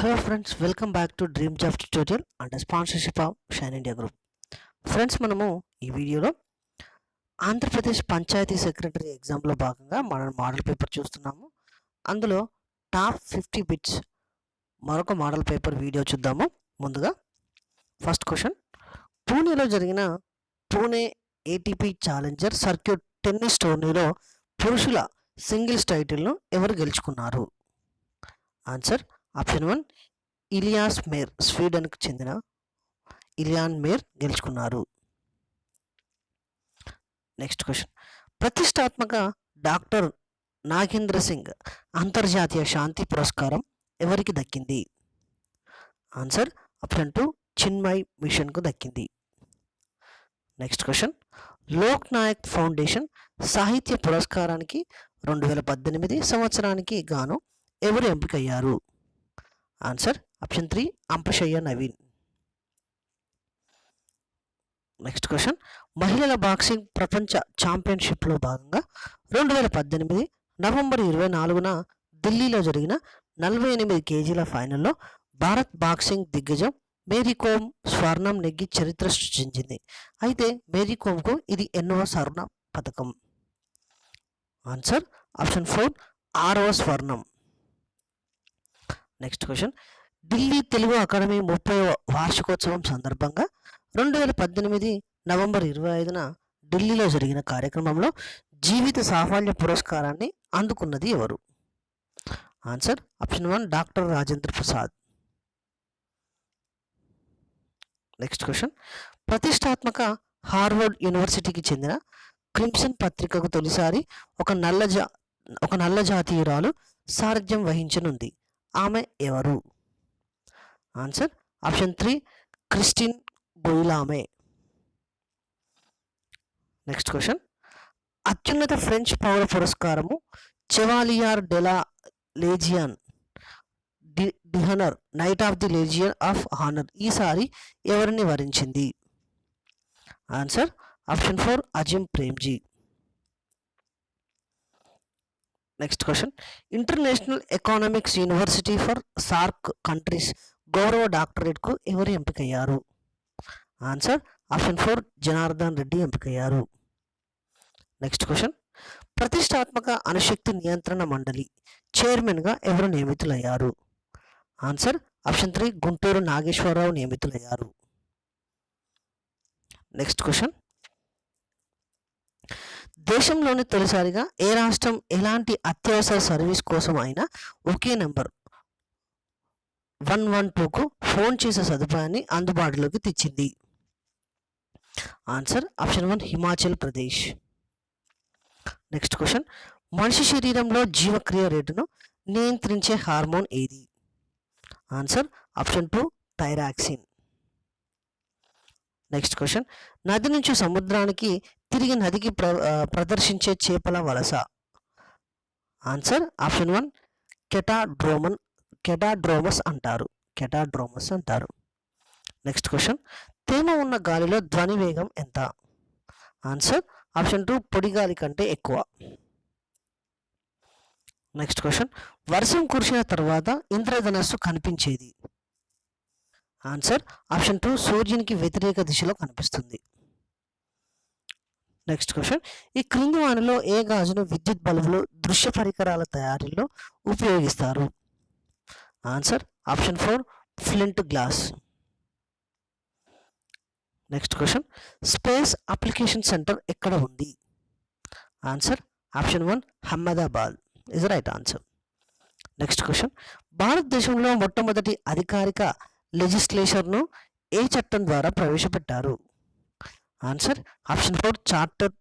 Hello friends welcome back to dream job tutorial and sponsorship of shine India group friends మనము ఈ వీడియోలో Andhra Pradesh panchayat secretary ఎగ్జామ్లో భాగంగా మనం మోడల్ పేపర్ చూస్తున్నాము. అందులో టాప్ ఫిఫ్టీ బిట్స్ మరొక మోడల్ పేపర్ వీడియో చూద్దాము. ముందుగా ఫస్ట్ క్వశ్చన్ పూణేలో జరిగిన Pune ATP challenger circuit tennis టోర్నీలో పురుషుల సింగిల్స్ టైటిల్ను ఎవరు గెలుచుకున్నారు? Answer option one Elias Ymer స్వీడన్కు చెందిన ఇలియాన్ మేర్ గెలుచుకున్నారు. Next question. ప్రతిష్టాత్మక డాక్టర్ నాగేంద్ర సింగ్ అంతర్జాతీయ శాంతి పురస్కారం ఎవరికి దక్కింది? ఆన్సర్ ఆప్షన్ టూ చిన్మయ్ మిషన్కు దక్కింది. Next question. Lok Nayak foundation సాహిత్య పురస్కారానికి రెండు వేల పద్దెనిమిది సంవత్సరానికి గాను ఎవరు ఎంపికయ్యారు? Answer option three Ampasayya Naveen next question మహిళల బాక్సింగ్ ప్రపంచ ఛాంపియన్షిప్లో భాగంగా రెండు వేల పద్దెనిమిది నవంబర్ ఇరవై నాలుగున ఢిల్లీలో జరిగిన నలభై ఎనిమిది కేజీల ఫైనల్లో భారత్ బాక్సింగ్ దిగ్గజం మేరీ కోమ్ స్వర్ణం నెగ్గి చరిత్ర సృష్టించింది. అయితే మేరీ కోమ్కు ఇది ఎన్నవ స్వర్ణ పథకం. ఆన్సర్ ఆప్షన్ ఫోర్ ఆరవ స్వర్ణం. Next question Delhi Telugu academy ముప్పై వార్షికోత్సవం సందర్భంగా రెండు వేల పద్దెనిమిది నవంబర్ ఇరవై ఐదున ఢిల్లీలో జరిగిన కార్యక్రమంలో జీవిత సాఫల్య పురస్కారాన్ని అందుకున్నది ఎవరు? Answer option one doctor Rajendra Prasad next question ప్రతిష్టాత్మక హార్వర్డ్ యూనివర్సిటీకి చెందిన క్రిమ్సన్ పత్రికకు తొలిసారి ఒక నల్ల జా ఒక నల్ల జాతీయురాలు సారథ్యం వహించనుంది. ఆమె ఎవరు? Answer option three Christine Guillaume next question. అత్యున్నత ఫ్రెంచ్ పౌర పురస్కారము Chevalier de la Legion de d'honneur knight of the Legion of Honour ఈసారి ఎవరిని వరించింది? Answer option four Azim Premji. Next question international economics university for SAARC countries గౌరవ డాక్టరేట్కు ఎవరు ఎంపికయ్యారు? Answer option four Janardhan Reddy ఎంపికయ్యారు. Next question ప్రతిష్టాత్మక అణుశక్తి నియంత్రణ మండలి చైర్మన్గా ఎవరు నియమితులయ్యారు? Answer option three Gunturu Nageswararao నియమితులయ్యారు. నెక్స్ట్ క్వశ్చన్ దేశంలోని తొలిసారిగా ఏ రాష్ట్రం ఎలాంటి అత్యవసర సర్వీస్ కోసం అయినా ఒకే నెంబర్ వన్ వన్ టూకు ఫోన్ చేసే సదుపాయాన్ని అందుబాటులోకి తెచ్చింది. Answer option one Himachal Pradesh. Next question. మనిషి శరీరంలో జీవక్రియ రేటును నియంత్రించే హార్మోన్ ఏది? Answer option two thyroxine. Next question నది నుంచి సముద్రానికి తిరిగి నదికి ప్ర ప్రదర్శించే చేపల వలస. ఆన్సర్ ఆప్షన్ వన్ కెటాడ్రోమన్ కెటాడ్రోమస్ అంటారు. కెటాడ్రోమస్ అంటారు. నెక్స్ట్ క్వశ్చన్ తేమ ఉన్న గాలిలో ధ్వని వేగం ఎంత? ఆన్సర్ ఆప్షన్ టూ పొడి గాలి కంటే ఎక్కువ. నెక్స్ట్ క్వశ్చన్ వర్షం కురిసిన తర్వాత ఇంద్రధనస్సు కనిపించేది? ఆన్సర్ ఆప్షన్ టూ సూర్యునికి వ్యతిరేక దిశలో కనిపిస్తుంది. Next question. ఈ క్రింది వానిలో ఏ గాజును విద్యుత్ బల్బులు దృశ్య పరికరాల తయారీలో ఉపయోగిస్తారు? Answer option four flint glass. Next question. Space application centre ఎక్కడ ఉంది? Answer option one Ahmedabad. Is right answer. Next question. భారతదేశంలో మొట్టమొదటి అధికారిక లెజిస్లేచర్ను ఏ చట్టం ద్వారా ప్రవేశపెట్టారు? ఆన్సర్ ఆప్షన్ ఫోర్ చార్టర్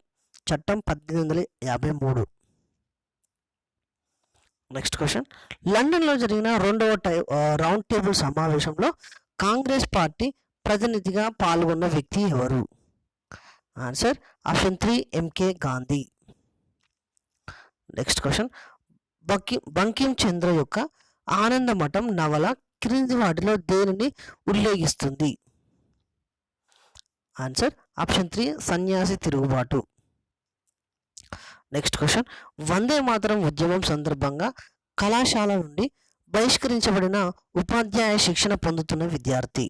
చట్టం పద్దెనిమిది వందల యాభై మూడు. నెక్స్ట్ క్వశ్చన్ లండన్లో జరిగిన రెండవ టై రౌండ్ టేబుల్ సమావేశంలో కాంగ్రెస్ పార్టీ ప్రతినిధిగా పాల్గొన్న వ్యక్తి ఎవరు? Answer option three M K Gandhi next question బకి Bankim Chandra యొక్క ఆనంద మఠం నవల క్రింది వాటిలో దేనిని ఉల్లేఖిస్తుంది? ఆన్సర్ ఆప్షన్ త్రీ సన్యాసి తిరుగుబాటు. నెక్స్ట్ క్వశ్చన్ వందే మాతరం ఉద్యమం సందర్భంగా కళాశాల నుండి బహిష్కరించబడిన ఉపాధ్యాయ శిక్షణ పొందుతున్న విద్యార్థి.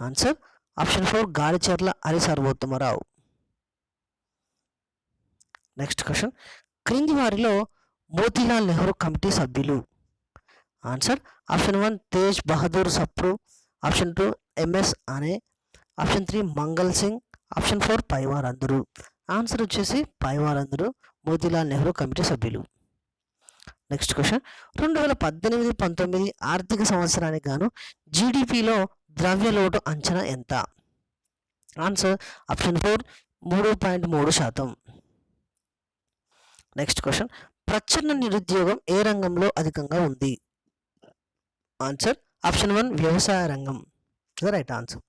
Answer option four Gadicherla Hari Sarvottamarao next question క్రింది వారిలో మోతీలాల్ నెహ్రూ కమిటీ సభ్యులు. Answer option one Tej Bahadur Sapru option two M S Aney option three Mangal Singh option four పైవారందరూ answer వచ్చేసి పైవారందరూ మోతీలాల్ నెహ్రూ కమిటీ సభ్యులు. Next question. రెండు వేల పద్దెనిమిది పంతొమ్మిది ఆర్థిక సంవత్సరానికి గాను జీడిపిలో ద్రవ్య లోటు అంచనా ఎంత? ఆన్సర్ ఆప్షన్ ఫోర్ మూడు పాయింట్ మూడు శాతం. Next question. ప్రచ్ఛన్న నిరుద్యోగం ఏ రంగంలో అధికంగా ఉంది? ఆన్సర్ ఆప్షన్ వన్ వ్యవసాయ రంగం. రైట్ ఆన్సర్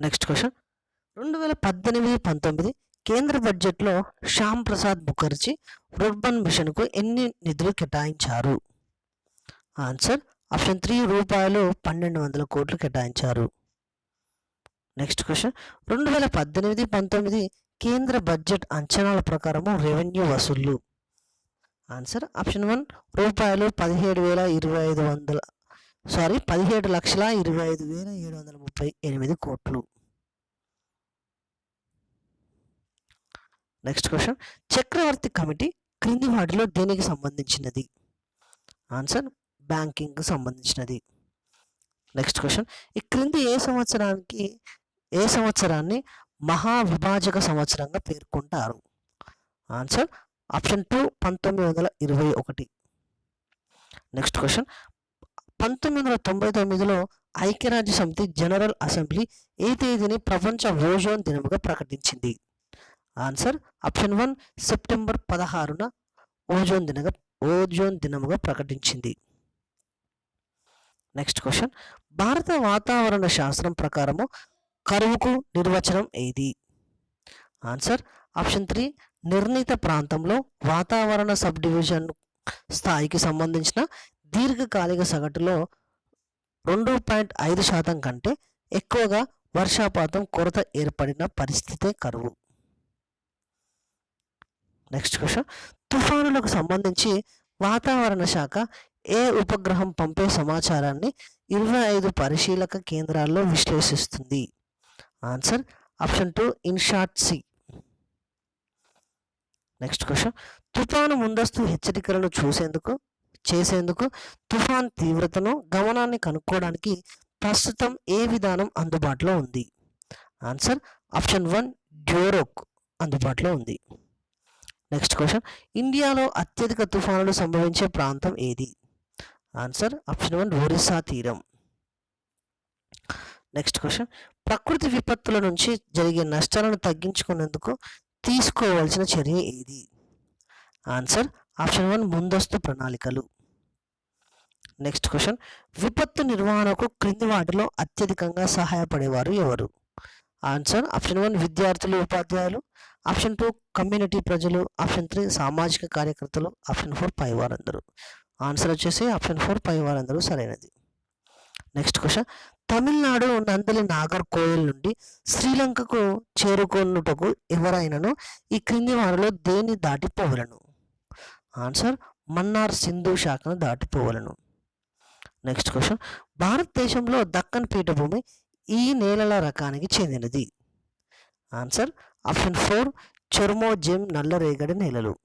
నెక్స్ట్ క్వశ్చన్ రెండు వేల పద్దెనిమిది పంతొమ్మిది కేంద్ర బడ్జెట్లో శ్యామ్ ప్రసాద్ ముఖర్జీ రూర్బన్ మిషన్కు ఎన్ని నిధులు కేటాయించారు? ఆన్సర్ ఆప్షన్ త్రీ రూపాయలు పన్నెండు వందల కోట్లు కేటాయించారు. నెక్స్ట్ క్వశ్చన్ రెండు వేల పద్దెనిమిది పంతొమ్మిది కేంద్ర బడ్జెట్ అంచనాల ప్రకారము రెవెన్యూ వసూళ్ళు. ఆన్సర్ ఆప్షన్ వన్ రూపాయలు పదిహేడు వేల ఇరవై ఐదు వందల సారీ పదిహేడు లక్షల ఇరవై ఐదు వేల ఏడు వందల ముప్పై ఎనిమిది కోట్లు. నెక్స్ట్ క్వశ్చన్ చక్రవర్తి కమిటీ క్రింది వాటిలో దేనికి సంబంధించినది? ఆన్సర్ బ్యాంకింగ్కి సంబంధించినది. నెక్స్ట్ క్వశ్చన్ ఈ క్రింది ఏ సంవత్సరానికి ఏ సంవత్సరాన్ని మహా విభాజక సంవత్సరంగా పేర్కొంటారు? ఆన్సర్ ఆప్షన్ టూ పంతొమ్మిది వందల ఇరవై ఒకటి. Next question. పంతొమ్మిది వందల తొంభై తొమ్మిదిలో ఐక్యరాజ్య సమితి జనరల్ అసెంబ్లీ ఏ తేదీని ప్రపంచ ఓజోన్ దినముగా ప్రకటించింది? ఆన్సర్ ఆప్షన్ వన్ సెప్టెంబర్ పదహారున ఓజోన్ దినగా ఓజోన్ దినముగా ప్రకటించింది. Next question. భారత వాతావరణ శాస్త్రం ప్రకారము కరువుకు నిర్వచనం ఏది? ఆన్సర్ ఆప్షన్ త్రీ నిర్ణీత ప్రాంతంలో వాతావరణ సబ్ డివిజన్ స్థాయికి సంబంధించిన దీర్ఘకాలిక సగటులో రెండు పాయింట్ ఐదు శాతం కంటే ఎక్కువగా వర్షపాతం కొరత ఏర్పడిన పరిస్థితే కరువు. నెక్స్ట్ క్వశ్చన్ తుఫానులకు సంబంధించి వాతావరణ శాఖ ఏ ఉపగ్రహం పంపే సమాచారాన్ని ఇరవై ఐదు పరిశీలక కేంద్రాల్లో విశ్లేషిస్తుంది? Answer option two INSAT C next question తుఫాను ముందస్తు హెచ్చరికలను చూసేందుకు చేసేందుకు తుఫాన్ తీవ్రతను గమనాన్ని కనుక్కోవడానికి ప్రస్తుతం ఏ విధానం అందుబాటులో ఉంది? ఆన్సర్ ఆప్షన్ వన్ డ్యూరోక్ అందుబాటులో ఉంది. నెక్స్ట్ క్వశ్చన్ ఇండియాలో అత్యధిక తుఫానులు సంభవించే ప్రాంతం ఏది? ఆన్సర్ ఆప్షన్ వన్ ఒరిస్సా తీరం. నెక్స్ట్ క్వశ్చన్ ప్రకృతి విపత్తుల నుంచి జరిగే నష్టాలను తగ్గించుకునేందుకు తీసుకోవాల్సిన చర్య ఏది? ఆన్సర్ ఆప్షన్ వన్ ముందస్తు ప్రణాళికలు. Next question. విపత్తు నిర్వహణకు క్రింది వాటిలో అత్యధికంగా సహాయపడేవారు ఎవరు? ఆన్సర్ ఆప్షన్ వన్ విద్యార్థులు ఉపాధ్యాయులు. ఆప్షన్ టూ కమ్యూనిటీ ప్రజలు. ఆప్షన్ త్రీ సామాజిక కార్యకర్తలు. ఆప్షన్ ఫోర్ పైవారందరూ ఆన్సర్ వచ్చేసి ఆప్షన్ ఫోర్ పైవారందరూ సరైనది. Next question. తమిళనాడు నందలి నాగర్ కోయిల్ నుండి శ్రీలంకకు చేరుకొనుటకు ఎవరైనను ఈ క్రింది వారిలో దేన్ని దాటిపోవలను? ఆన్సర్ మన్నార్ సింధు శాఖను దాటిపోవలను. నెక్స్ట్ క్వశ్చన్ భారతదేశంలో దక్కన్ పీఠభూమి ఈ నేలల రకానికి చెందినది. ఆన్సర్ ఆప్షన్ ఫోర్ చర్మోజెమ్ నల్లరేగడి నేలలు.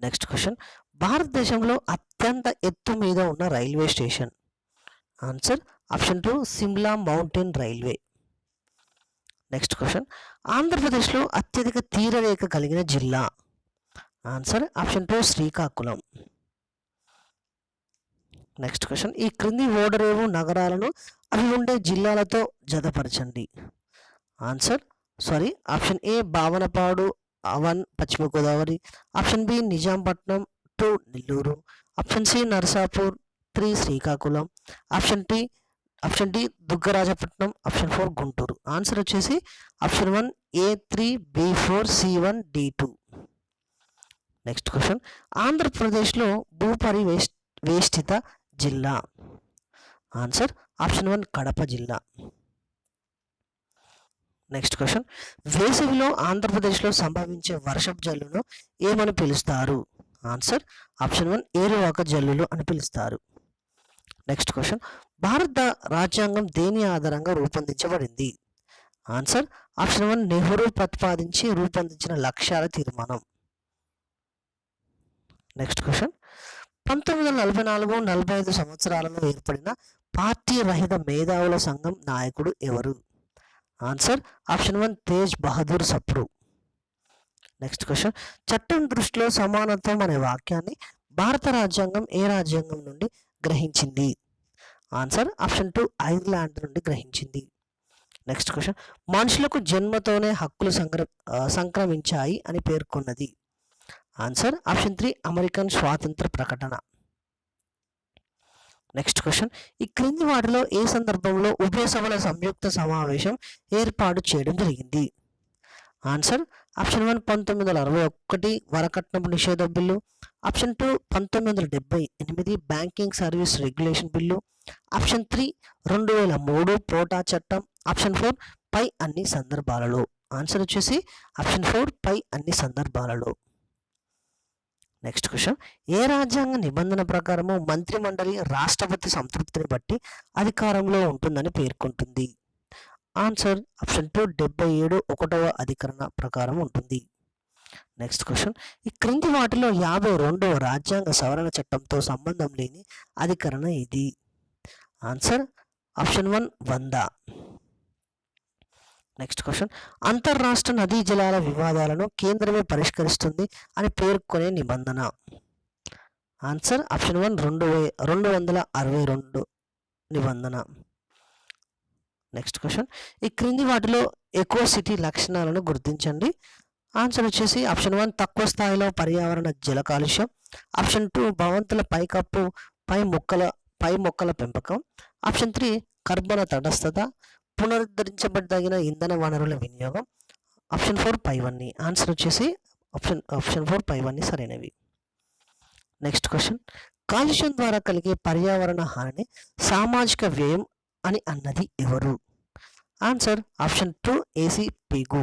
నెక్స్ట్ క్వశ్చన్ భారతదేశంలో అత్యంత ఎత్తు మీద ఉన్న railway station. Answer option two Shimla mountain railway. Next question. ఆంధ్రప్రదేశ్లో అత్యధిక తీరరేఖ కలిగిన జిల్లా. Answer option two Srikakulam. Next question. ఈ క్రింది ఓడరేవు నగరాలను అవి ఉండే జిల్లాలతో జతపరచండి. Answer sorry option A Bhavanapadu one Paschima Godavari. Option B Nizampatnam two Nellore. Option C Narasapur three Srikakulam. Option T option D Dugarajapatnam option four Guntur. Answer వచ్చేసి option one A three B four C one D two. Next question. ఆంధ్రప్రదేశ్లో భూపరి వేష్ వేష్టిత జిల్లా. Answer option one Kadapa జిల్లా. Next question. వేసవిలో ఆంధ్రప్రదేశ్లో సంభవించే వర్షపు జల్లును ఏమని పిలుస్తారు? ఆన్సర్ ఆప్షన్ వన్ ఏరువాక జల్లులు అని పిలుస్తారు. నెక్స్ట్ క్వశ్చన్ భారత రాజ్యాంగం దేని ఆధారంగా రూపొందించబడింది? ఆన్సర్ ఆప్షన్ వన్ నెహ్రూ ప్రతిపాదించి రూపొందించిన లక్ష్యాల తీర్మానం. నెక్స్ట్ క్వశ్చన్ పంతొమ్మిది వందల నలభై నాలుగు నలభై ఐదు సంవత్సరాలలో ఏర్పడిన పార్టీ రహిత మేధావుల సంఘం నాయకుడు ఎవరు? Answer option one Tej Bahadur Sapru. Next question చట్టం దృష్టిలో సమానత్వం అనే వాక్యాన్ని భారత రాజ్యాంగం ఏ రాజ్యాంగం నుండి గ్రహించింది? ఆన్సర్ ఆప్షన్ టూ ఐర్లాండ్ నుండి గ్రహించింది. నెక్స్ట్ క్వశ్చన్ మనుషులకు జన్మతోనే హక్కులు సంక్ర సంక్రమించాయి అని పేర్కొన్నది. ఆన్సర్ ఆప్షన్ త్రీ అమెరికన్ స్వాతంత్ర ప్రకటన. నెక్స్ట్ క్వశ్చన్ ఈ క్రింది వాటిలో ఏ సందర్భంలో ఉభయ సభల సంయుక్త సమావేశం ఏర్పాటు చేయడం జరిగింది? ఆన్సర్ ఆప్షన్ వన్ పంతొమ్మిది వందల అరవై ఒకటి వరకట్నపు నిషేధ బిల్లు. ఆప్షన్ టూ పంతొమ్మిది వందల డెబ్బై ఎనిమిది banking service regulation bill. Option three రెండు వేల మూడు పోటా చట్టం. ఆప్షన్ ఫోర్ పై అన్ని సందర్భాలలో. ఆన్సర్ వచ్చేసి ఆప్షన్ ఫోర్ పై అన్ని సందర్భాలలో. Next question. ఏ రాజ్యాంగ నిబంధన ప్రకారము మంత్రిమండలి రాష్ట్రపతి సంతృప్తిని బట్టి అధికారంలో ఉంటుందని పేర్కొంటుంది. ఆన్సర్ ఆప్షన్ టూ డెబ్బై ఏడు ఒకటవ అధికరణ ప్రకారం ఉంటుంది. నెక్స్ట్ క్వశ్చన్ ఈ క్రింది వాటిలో యాభై రెండవ రాజ్యాంగ సవరణ చట్టంతో సంబంధం లేని అధికరణ ఇది ఆన్సర్ ఆప్షన్ వన్ వంద. నెక్స్ట్ క్వశ్చన్ అంతర్రాష్ట్ర నదీ జలాల వివాదాలను కేంద్రమే పరిష్కరిస్తుంది అని పేర్కొనే నిబంధన. ఆన్సర్ ఆప్షన్ వన్ రెండు వే రెండు వందల అరవై రెండు నిబంధన. నెక్స్ట్ క్వశ్చన్ ఈ క్రింది వాటిలో ఎక్కువ సిటీ లక్షణాలను గుర్తించండి. ఆన్సర్ వచ్చేసి ఆప్షన్ వన్ తక్కువ స్థాయిలో పర్యావరణ జల కాలుష్యం. ఆప్షన్ టూ భవంతుల పైకప్పు పై మొక్కల పై మొక్కల పెంపకం. ఆప్షన్ త్రీ కర్బన తటస్థత పునరుద్ధరించబడదగిన ఇంధన వనరుల వినియోగం. ఆప్షన్ ఫోర్ పైవన్నీ. ఆన్సర్ వచ్చేసి ఆప్షన్ ఆప్షన్ ఫోర్ పైవన్నీ సరైనవి. నెక్స్ట్ క్వశ్చన్ కాలుష్యం ద్వారా కలిగే పర్యావరణ హానిని సామాజిక వ్యయం అని అన్నది ఎవరు? Answer option two A C Pigou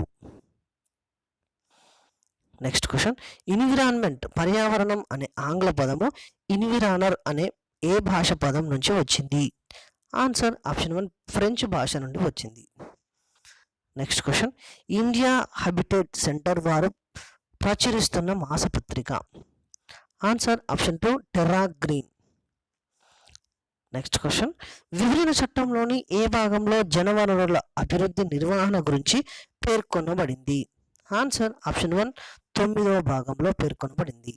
next question environment పర్యావరణం అనే ఆంగ్ల పదము ఇన్విరానర్ అనే ఏ భాష పదం నుంచి వచ్చింది? ఆన్సర్ ఆప్షన్ వన్ ఫ్రెంచ్ భాష నుండి వచ్చింది. Next question India habitat centre వారు ప్రచురిస్తున్న మాసపత్రిక. Answer option two Terra Green next question విభజన చట్టంలోని ఏ భాగంలో జనవనరుల అభివృద్ధి నిర్వహణ గురించి పేర్కొనబడింది? ఆన్సర్ ఆప్షన్ వన్ తొమ్మిదవ భాగంలో పేర్కొనబడింది.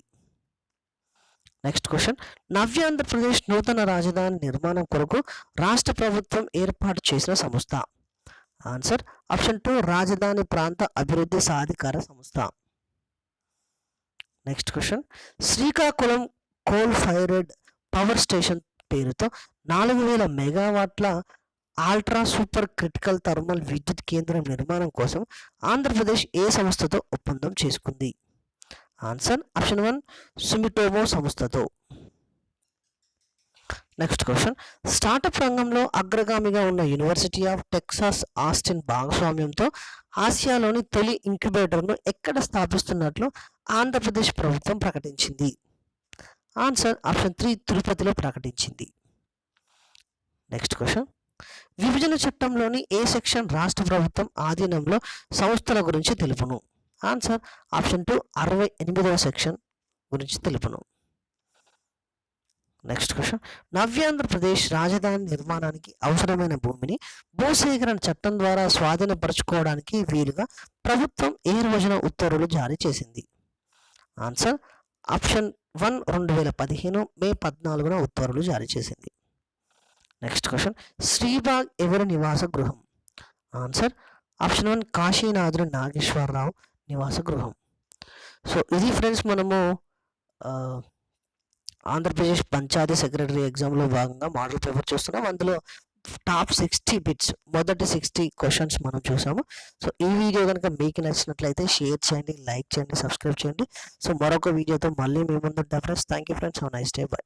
నెక్స్ట్ క్వశ్చన్ నవ్యాంధ్రప్రదేశ్ నూతన రాజధాని నిర్మాణం కొరకు రాష్ట్ర ప్రభుత్వం ఏర్పాటు చేసిన సంస్థ. ఆన్సర్ ఆప్షన్ టూ రాజధాని ప్రాంత అభివృద్ధి సాధికార సంస్థ. Next question Srikakulam coal fired power station పేరుతో నాలుగు వేల మెగావాట్ల ఆల్ట్రా సూపర్ క్రిటికల్ థర్మల్ విద్యుత్ కేంద్రం నిర్మాణం కోసం ఆంధ్రప్రదేశ్ ఏ సంస్థతో ఒప్పందం చేసుకుంది? ఆన్సర్ ఆప్షన్ వన్ సుమిటోమో సంస్థతో. Next question. స్టార్టప్ రంగంలో అగ్రగామిగా ఉన్న యూనివర్సిటీ ఆఫ్ టెక్సాస్ ఆస్టిన్ భాగస్వామ్యంతో ఆసియాలోని తొలి ఇంక్యుబేటర్ను ఎక్కడ స్థాపిస్తున్నట్లు ఆంధ్రప్రదేశ్ ప్రభుత్వం ప్రకటించింది? ఆన్సర్ ఆప్షన్ త్రీ తిరుపతిలో ప్రకటించింది. Next question. విభజన చట్టంలోని ఏ సెక్షన్ రాష్ట్ర ప్రభుత్వం ఆధీనంలో సంస్థల గురించి తెలుపును? ఆన్సర్ ఆప్షన్ టూ అరవై ఎనిమిదవ సెక్షన్ గురించి తెలుపును. Next question. నవ్యాంధ్రప్రదేశ్ రాజధాని నిర్మాణానికి అవసరమైన భూమిని భూసేకరణ చట్టం ద్వారా స్వాధీనపరచుకోవడానికి వీలుగా ప్రభుత్వం ఏ రోజున ఉత్తర్వులు జారీ చేసింది? ఆన్సర్ ఆప్షన్ వన్ రెండు వేల పదిహేను మే పద్నాలుగున ఉత్తర్వులు జారీ చేసింది. Next question. శ్రీబాగ్ ఎవరి నివాస గృహం? Answer option one Kasinathudu Nageswararao నివాస గృహం. సో ఇది ఫ్రెండ్స్ మనము ఆంధ్రప్రదేశ్ పంచాయతీ సెక్రటరీ ఎగ్జామ్లో భాగంగా మోడల్ పేపర్ చూస్తున్నాం. అందులో టాప్ సిక్స్టీ బిట్స్ మొదటి సిక్స్టీ క్వశ్చన్స్ మనం చూసాము. సో ఈ వీడియో కనుక మీకు నచ్చినట్లయితే షేర్ చేయండి లైక్ చేయండి సబ్స్క్రైబ్ చేయండి. సో మరొక వీడియోతో మళ్ళీ మీ ముందు friends. Thank you friends nice day. Bye.